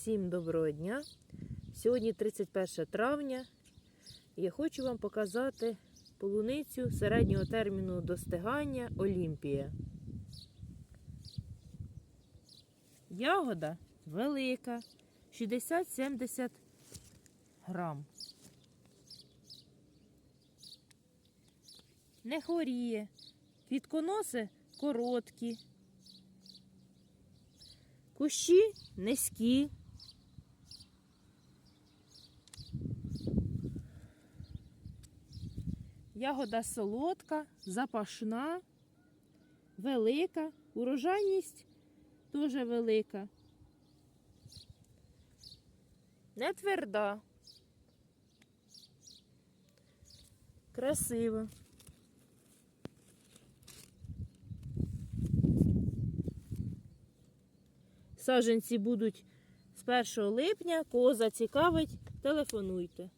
Всім доброго дня! Сьогодні 31 травня. і Я хочу вам показати полуницю середнього терміну достигання Олімпія. Ягода велика, 60-70 грам. Не хворіє. Квітконоси короткі. Кущі низькі. Ягода солодка, запашна, велика, урожайність теж велика. Не тверда. Красива. Саджанці будуть з 1 липня. Кого зацікавить, телефонуйте.